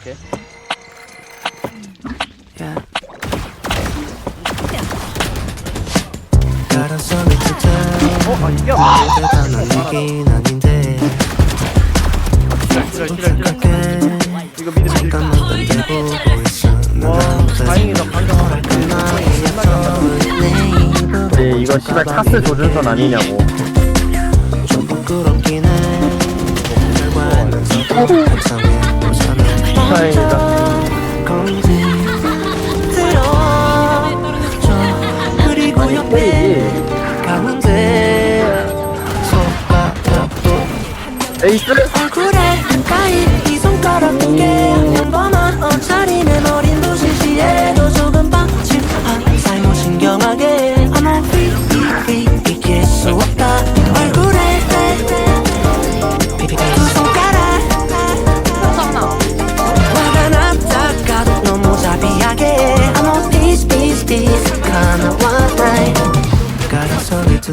오케이. 어, 아. 이거. 와, 다행이다. 방금 하나 네, 이거 씨발 카스 조준선 아니냐고. 좀 부끄럽긴 해. 다행이다. 손가락도 에이스?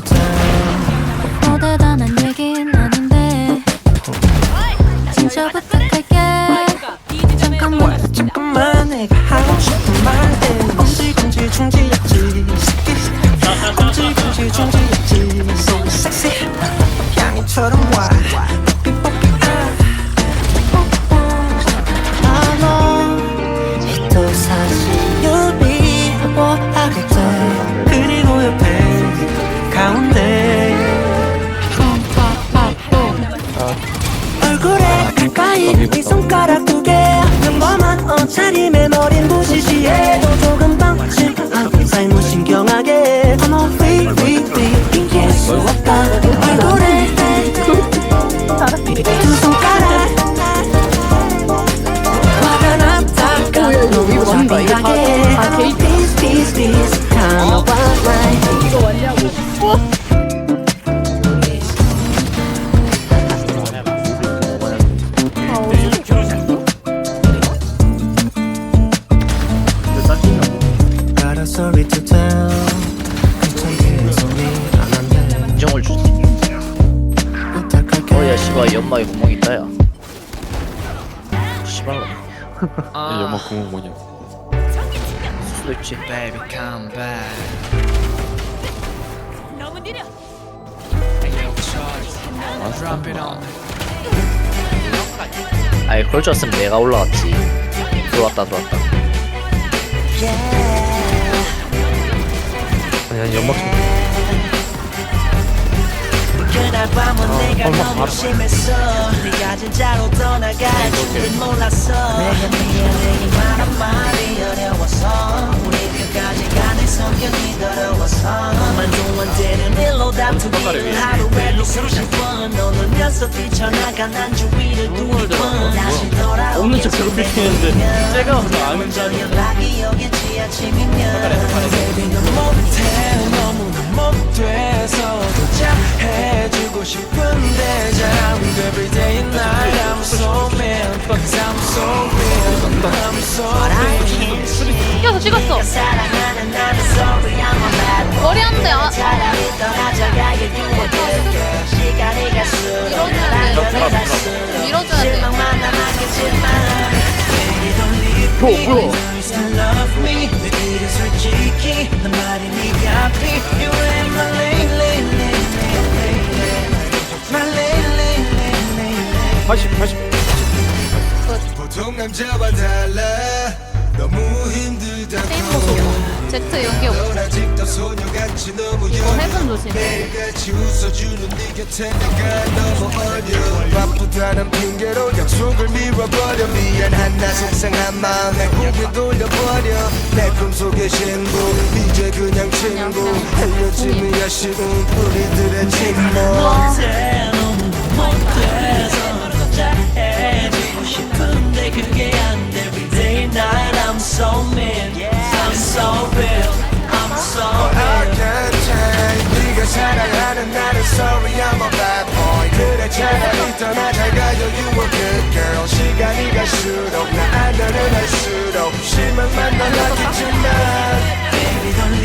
To 뭐 대단한 얘긴 아닌데. 진짜 부탁할게. 잠깐만 잠깐만 내가 하고 싶은 말은 꽁지꽁지 중지였지. 꽁지꽁지 중지였지. So sexy. 향이처럼 와 인정을 주지. 부탁할게 어야 씨발 연막에 구멍 있다 야. 씨발 연막 구멍 뭐냐? 수도 있지. Baby, come back. 너무 느려 Hey, yo, Charlie. Drop it on me. 아이 그럴 줄 알았으면 내가 올라갔지. 들어왔다 들어왔다. 아니, 아니, 연막 좀. 내가 너무 심했어. 네가 진짜로 떠나갈 줄은 몰랐어. 내가 미안해 말한 말이 어려워서. 우리 끝까지 가는 성격이 더러워서. 말도 되는 일로 다투기를 하루에도 수십 번 너놀면서 뛰쳐나가 난 주위를 두리번 다시 돌아오게 없는 척 괴롭히시는데 제가 아는 먼저 연락이 오겠지 아침이면. Baby 넌 못해 잘안 돼 Every day and night I'm so mad Cause I'm so real I'm so real 뛰어서 찍었어 사랑하는 나는 sorry I'm a bad boy 머리 아, 차라리 떠나자가 시간이 갈수록 밀어줘야 돼 갈수록 밀어줘야 돼 실망만 남았겠지만 Baby don't leave me 뭐야? You still love me 내 일은 솔직히 난 말이 네가 피 You ain't 80, 80. 보통 남자와 달라. 너무 보소 제트 여기 없어 넌 아직도 소녀같이 너무 이거 영해. 해본 조심해. 매일같이 웃어주는 네 곁에 내가 너무 어려. 바쁘다는 핑계로 약속을 미뤄버려. 미안한 나 속상한 마음에 고개 돌려버려. 내 꿈속의 신부 이제 그냥 친구. 헤어짐이 아쉬운 우리들의 침묵 사랑하는 나는 sorry I'm a bad boy. 그래 차라리 떠나자 가요 you a good girl. 시간이 갈수록 나 안전을 할수록 실망만 남았겠지만. Baby don't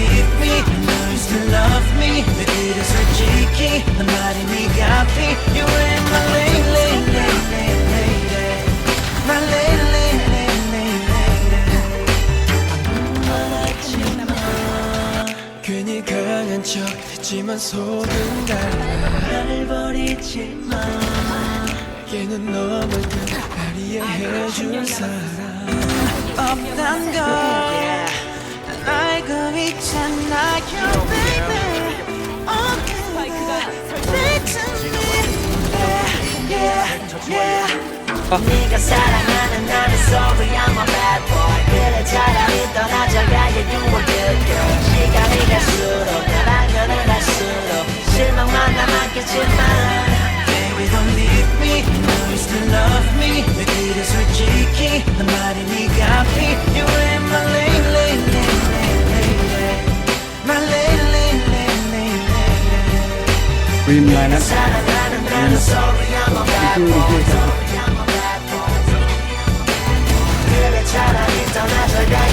속은 날 버리지 마 내게는 날 이해해줄 사람 없단 걸 알고 있잖아 You baby Oh yeah yeah 네가 사랑하는 나는 sorry I'm a bad boy 그래 차라리 떠나자가 yeah you a good girl 시간이 갈수록 나랑 연을 할수록 실망만 남았겠지만 Baby don't leave me know you still love me 내 길에 솔직히 난 말이 네가 피 You in my lane lane lane lane lane lane My lane lane lane lane lane lane 사랑하는 나는 sorry I'm a bad boy Sorry I'm a bad boy 그래 차라리 떠나자